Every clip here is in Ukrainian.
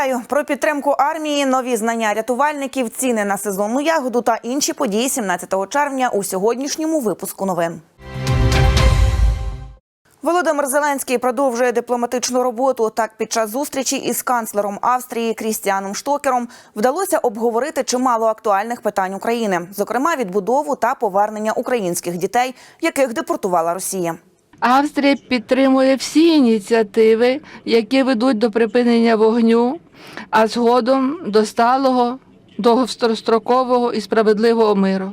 Вітаю про підтримку армії, нові знання рятувальників, ціни на сезонну ягоду та інші події 17 червня у сьогоднішньому випуску новин. Володимир Зеленський продовжує дипломатичну роботу. Так, під час зустрічі із канцлером Австрії Крістіаном Штокером вдалося обговорити чимало актуальних питань України, зокрема відбудову та повернення українських дітей, яких депортувала Росія. Австрія підтримує всі ініціативи, які ведуть до припинення вогню, а згодом до сталого, довгострокового і справедливого миру.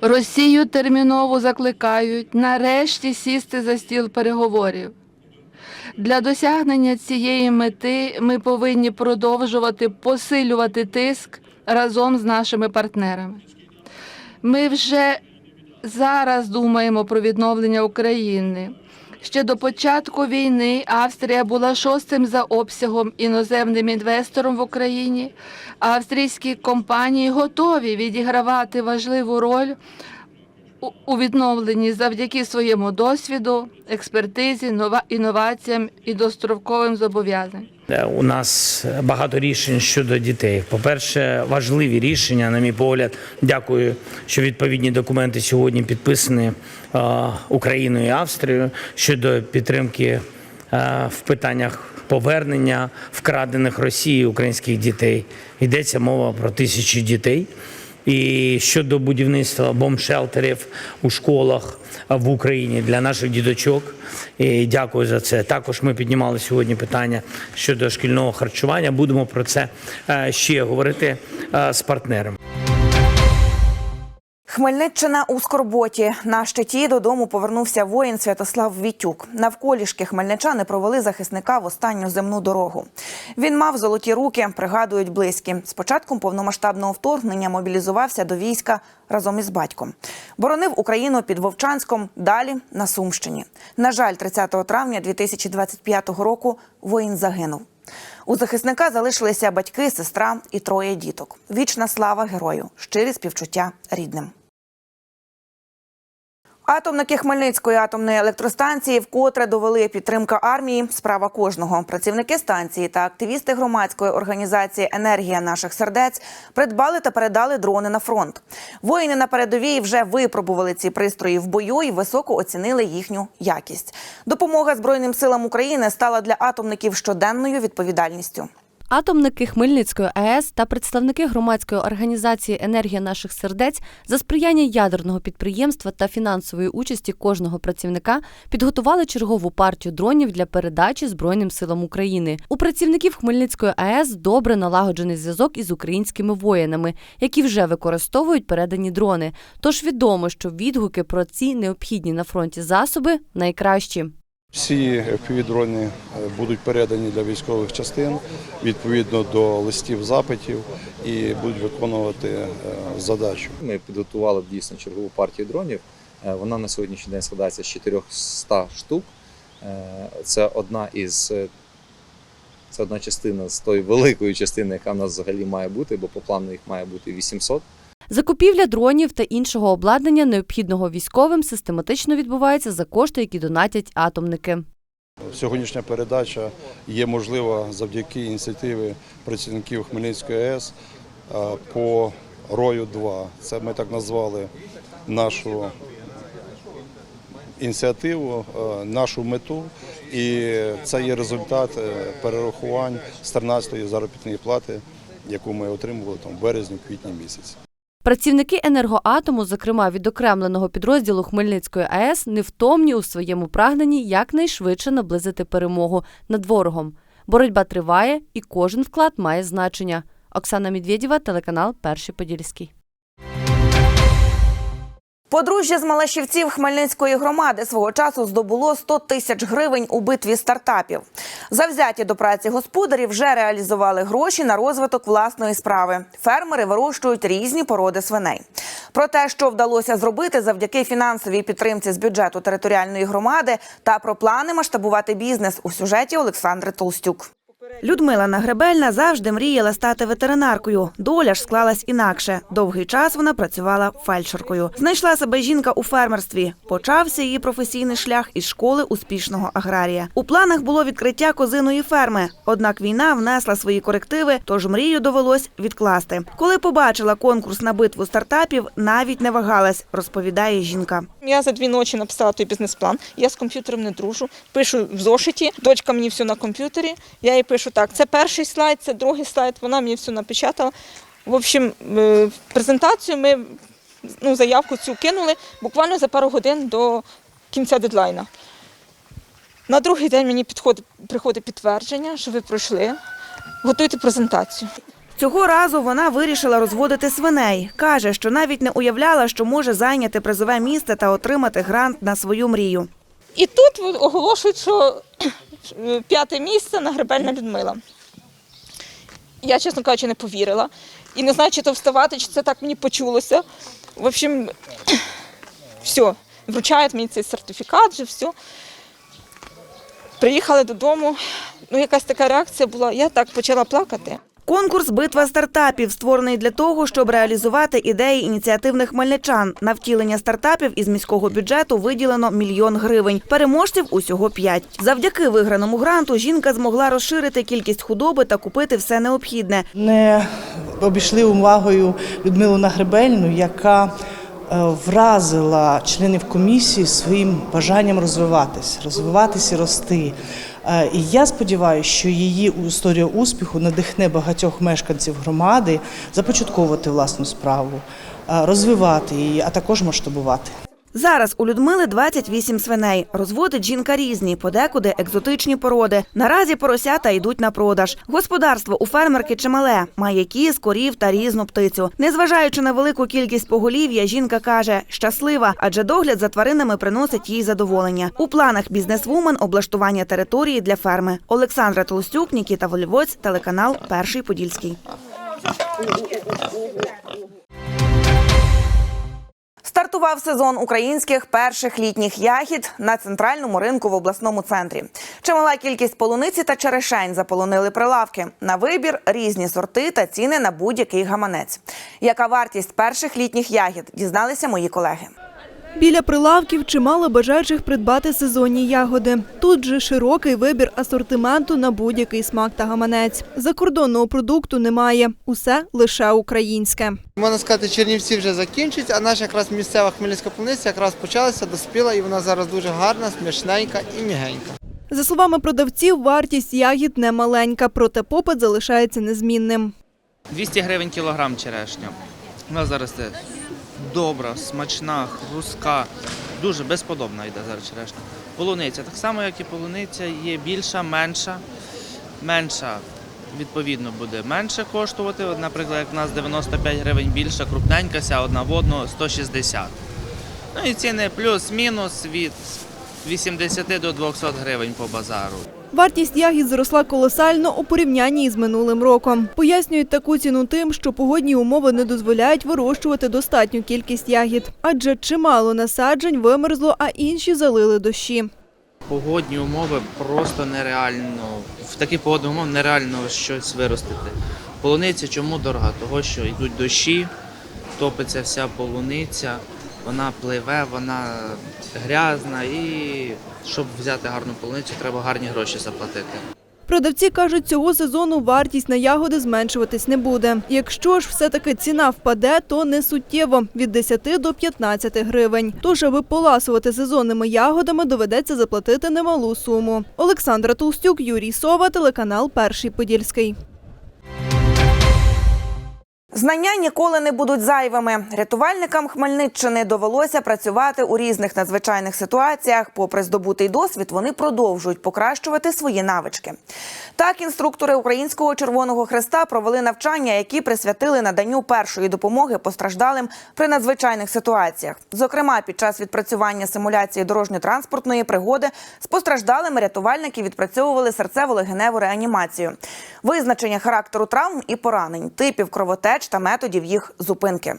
Росію терміново закликають нарешті сісти за стіл переговорів. Для досягнення цієї мети ми повинні продовжувати посилювати тиск разом з нашими партнерами. Ми вже зараз думаємо про відновлення України. Ще до початку війни Австрія була шостим за обсягом іноземним інвестором в Україні. Австрійські компанії готові відігравати важливу роль у- відновленні завдяки своєму досвіду, експертизі, нова- інноваціям і достроковим зобов'язанням. Е, У нас багато рішень щодо дітей. По-перше, важливі рішення, на мій погляд. Дякую, що відповідні документи сьогодні підписані е, Україною і Австрією щодо підтримки е, в питаннях повернення вкрадених Росією українських дітей. Йдеться мова про тисячі дітей. І щодо будівництва бомшелтерів у школах в Україні для наших діточок. І дякую за це. Також ми піднімали сьогодні питання щодо шкільного харчування. Будемо про це е, ще говорити е, з партнерами. Хмельниччина у скорботі. На щиті додому повернувся воїн Святослав Вітюк. Навколішки хмельничани провели захисника в останню земну дорогу. Він мав золоті руки, пригадують близькі. З початком повномасштабного вторгнення мобілізувався до війська разом із батьком. Боронив Україну під Вовчанськом, далі на Сумщині. На жаль, 30 травня 2025 року воїн загинув. У захисника залишилися батьки, сестра і троє діток. Вічна слава герою, щирі співчуття рідним. Атомники Хмельницької атомної електростанції вкотре довели підтримка армії. Справа кожного. Працівники станції та активісти громадської організації Енергія наших сердець придбали та передали дрони на фронт. Воїни на передовій вже випробували ці пристрої в бою і високо оцінили їхню якість. Допомога Збройним силам України стала для атомників щоденною відповідальністю. Атомники Хмельницької АЕС та представники громадської організації Енергія наших сердець за сприяння ядерного підприємства та фінансової участі кожного працівника підготували чергову партію дронів для передачі Збройним силам України. У працівників Хмельницької АЕС добре налагоджений зв'язок із українськими воїнами, які вже використовують передані дрони. Тож відомо, що відгуки про ці необхідні на фронті засоби найкращі. Всі FPV-дрони е, будуть передані для військових частин відповідно до листів запитів і будуть виконувати е, задачу. Ми підготували дійсно чергову партію дронів. Е, Вона на сьогоднішній день складається з 400 штук. Це одна із це одна частина з тої великої частини, яка в нас взагалі має бути, бо по плану їх має бути 800. Закупівля дронів та іншого обладнання, необхідного військовим, систематично відбувається за кошти, які донатять атомники. Сьогоднішня передача є можлива завдяки ініціативі працівників Хмельницької АЕС по рою 2 Це ми так назвали нашу ініціативу, нашу мету. І це є результат е, перерахувань з 13-ї заробітної плати, яку ми отримували там в березні-квітні місяці. Працівники енергоатому, зокрема відокремленого підрозділу Хмельницької АЕС, невтомні у своєму прагненні якнайшвидше наблизити перемогу над ворогом. Боротьба триває, і кожен вклад має значення. Оксана Медведєва, телеканал Перший Подільський. Подружжя з Малашівців Хмельницької громади свого часу здобуло 100 тисяч гривень у битві стартапів. Завзяті до праці господарі вже реалізували гроші на розвиток власної справи. Фермери вирощують різні породи свиней. Про те, що вдалося зробити завдяки фінансовій підтримці з бюджету територіальної громади, та про плани масштабувати бізнес у сюжеті Олександри Толстюк. Людмила Нагребельна завжди мріяла стати ветеринаркою. Доля ж склалась інакше. Довгий час вона працювала фельдшеркою. Знайшла себе жінка у фермерстві. Почався її професійний шлях із школи успішного аграрія. У планах було відкриття козиної ферми. Однак війна внесла свої корективи, тож мрію довелось відкласти. Коли побачила конкурс на битву стартапів, навіть не вагалась, розповідає жінка. Я за дві ночі написала той бізнес-план. Я з комп'ютером не дружу. Пишу в зошиті. Дочка мені все на комп'ютері. Я їй пишу так: це перший слайд, це другий слайд. Вона мені все напечатала. В общем, е, презентацію ми ну, заявку цю кинули буквально за пару годин до кінця дедлайна. На другий день мені підходить, приходить підтвердження, що ви пройшли. Готуйте презентацію. Цього разу вона вирішила розводити свиней. Каже, що навіть не уявляла, що може зайняти призове місце та отримати грант на свою мрію. І тут оголошують, що п'яте місце Нагребельна Людмила. Я, чесно кажучи, не повірила. І не знаю, чи то вставати, чи це так мені почулося. В общем, все, вручають мені цей сертифікат, вже все. Приїхали додому. Ну, якась така реакція була. Я так почала плакати. Конкурс Битва стартапів створений для того, щоб реалізувати ідеї ініціативних хмельничан. На втілення стартапів із міського бюджету виділено мільйон гривень. Переможців усього п'ять. Завдяки виграному гранту жінка змогла розширити кількість худоби та купити все необхідне. не обійшли увагою Людмилу Нагребельну, яка е, вразила членів комісії своїм бажанням розвиватись, розвиватись і рости. Е, І я сподіваюся, що її історія успіху надихне багатьох мешканців громади започатковувати власну справу, е, розвивати її, а також масштабувати. Зараз у Людмили 28 свиней. Розводить жінка різні, подекуди екзотичні породи. Наразі поросята йдуть на продаж. Господарство у фермерки чимале, має кіз, корів та різну птицю. Незважаючи на велику кількість поголів'я, жінка каже, щаслива, адже догляд за тваринами приносить їй задоволення. У планах бізнесвумен облаштування території для ферми. Олександра Толстюк, Нікіта Волівоць, телеканал Перший Подільський. Стартував сезон українських перших літніх ягід на центральному ринку в обласному центрі. Чимала кількість полуниці та черешень заполонили прилавки. На вибір різні сорти та ціни на будь-який гаманець. Яка вартість перших літніх ягід? Дізналися мої колеги. Біля прилавків чимало бажаючих придбати сезонні ягоди. Тут же широкий вибір асортименту на будь-який смак та гаманець. Закордонного продукту немає. Усе лише українське. Можна сказати, Чернівці вже закінчують, а наша якраз місцева хмельницька полуниця якраз почалася, доспіла, і вона зараз дуже гарна, смачненька і м'ягенька. За словами продавців, вартість ягід не маленька, проте попит залишається незмінним. 200 гривень кілограм черешня. Вона зараз це добра, смачна, хрустка, дуже безподобна йде зараз черешня. Полуниця, так само, як і полуниця, є більша, менша. Менша, відповідно, буде менше коштувати. Наприклад, як в нас 95 гривень більша, крупненька, ся одна в одну 160. Ну і ціни плюс-мінус від 80 до 200 гривень по базару. Вартість ягід зросла колосально у порівнянні із минулим роком. Пояснюють таку ціну тим, що погодні умови не дозволяють вирощувати достатню кількість ягід, адже чимало насаджень вимерзло, а інші залили дощі. Погодні умови просто нереально. В такі погодні умови нереально щось виростити. Полуниця чому дорога? Того, що йдуть дощі, топиться вся полуниця, вона пливе, вона грязна і щоб взяти гарну полуницю, треба гарні гроші заплатити. Продавці кажуть, цього сезону вартість на ягоди зменшуватись не буде. Якщо ж все-таки ціна впаде, то не суттєво – від 10 до 15 гривень. Тож, аби поласувати сезонними ягодами, доведеться заплатити немалу суму. Олександра Толстюк, Юрій Сова, телеканал Перший Подільський. Знання ніколи не будуть зайвими. Рятувальникам Хмельниччини довелося працювати у різних надзвичайних ситуаціях. Попри здобутий досвід, вони продовжують покращувати свої навички. Так, інструктори Українського Червоного Хреста провели навчання, які присвятили наданню першої допомоги постраждалим при надзвичайних ситуаціях. Зокрема, під час відпрацювання симуляції дорожньо-транспортної пригоди з постраждалими рятувальники відпрацьовували серцево-легеневу реанімацію, визначення характеру травм і поранень, типів кровотеч та методів їх зупинки.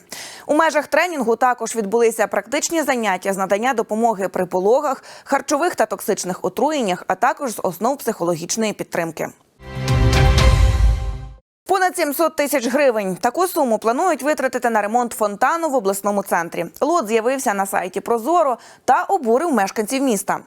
У межах тренінгу також відбулися практичні заняття з надання допомоги при пологах, харчових та токсичних отруєннях, а також з основ психологічної підтримки. Понад 700 тисяч гривень. Таку суму планують витратити на ремонт фонтану в обласному центрі. Лот з'явився на сайті Прозоро та обурив мешканців міста.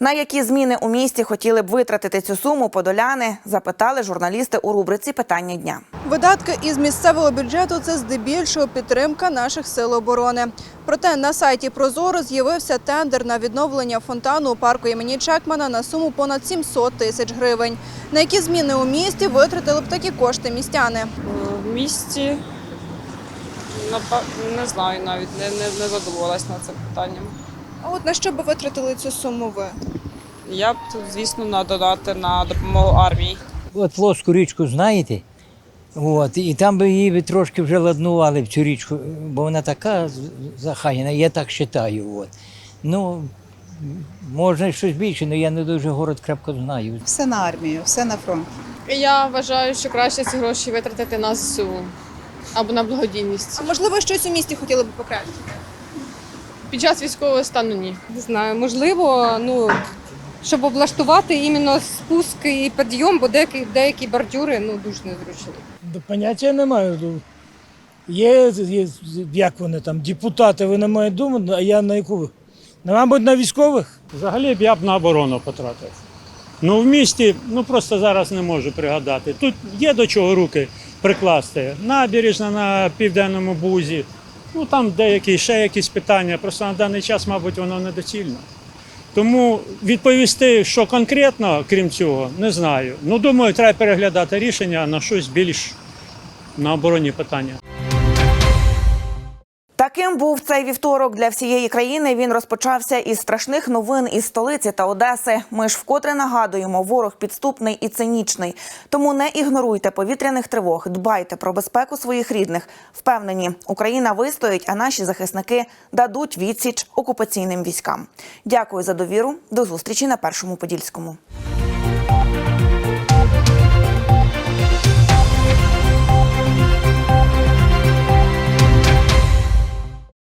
На які зміни у місті хотіли б витратити цю суму, подоляни запитали журналісти у рубриці Питання дня. Видатки із місцевого бюджету це здебільшого підтримка наших сил оборони. Проте на сайті Прозоро з'явився тендер на відновлення фонтану у парку імені Чекмана на суму понад 700 тисяч гривень. На які зміни у місті витратили б такі кошти містяни? в місті. Не знаю навіть, не, не, не задумувалась над цим питанням. А от на що би витратили цю суму ви? Я б, звісно, надонати на допомогу армії. От плоску річку знаєте? От, і там би її би трошки вже ладнували в цю річку, бо вона така захаяна, я так вважаю. От. Ну, можна щось більше, але я не дуже город крепко знаю. Все на армію, все на фронт. Я вважаю, що краще ці гроші витратити на ЗСУ або на благодійність. А можливо, щось у місті хотіли б покращити? Під час військового стану ні. Не знаю, можливо, ну щоб облаштувати іменно спуск і підйом, бо деякі, деякі бордюри ну дуже незручні. Поняття не маю. Ну, Є, є, як вони там, депутати, вони мають думати, а я на яку? Ну, Мабуть, на військових? Взагалі б я б на оборону потратив. Ну в місті ну просто зараз не можу пригадати. Тут є до чого руки прикласти. Набережна на південному бузі. Ну там деякі ще якісь питання. Просто на даний час, мабуть, воно недоцільно. Тому відповісти, що конкретно, крім цього, не знаю. Ну думаю, треба переглядати рішення на щось більш на оборонні питання. Таким був цей вівторок для всієї країни. Він розпочався із страшних новин із столиці та Одеси. Ми ж вкотре нагадуємо, ворог підступний і цинічний. Тому не ігноруйте повітряних тривог, дбайте про безпеку своїх рідних. Впевнені, Україна вистоїть, а наші захисники дадуть відсіч окупаційним військам. Дякую за довіру. До зустрічі на першому подільському.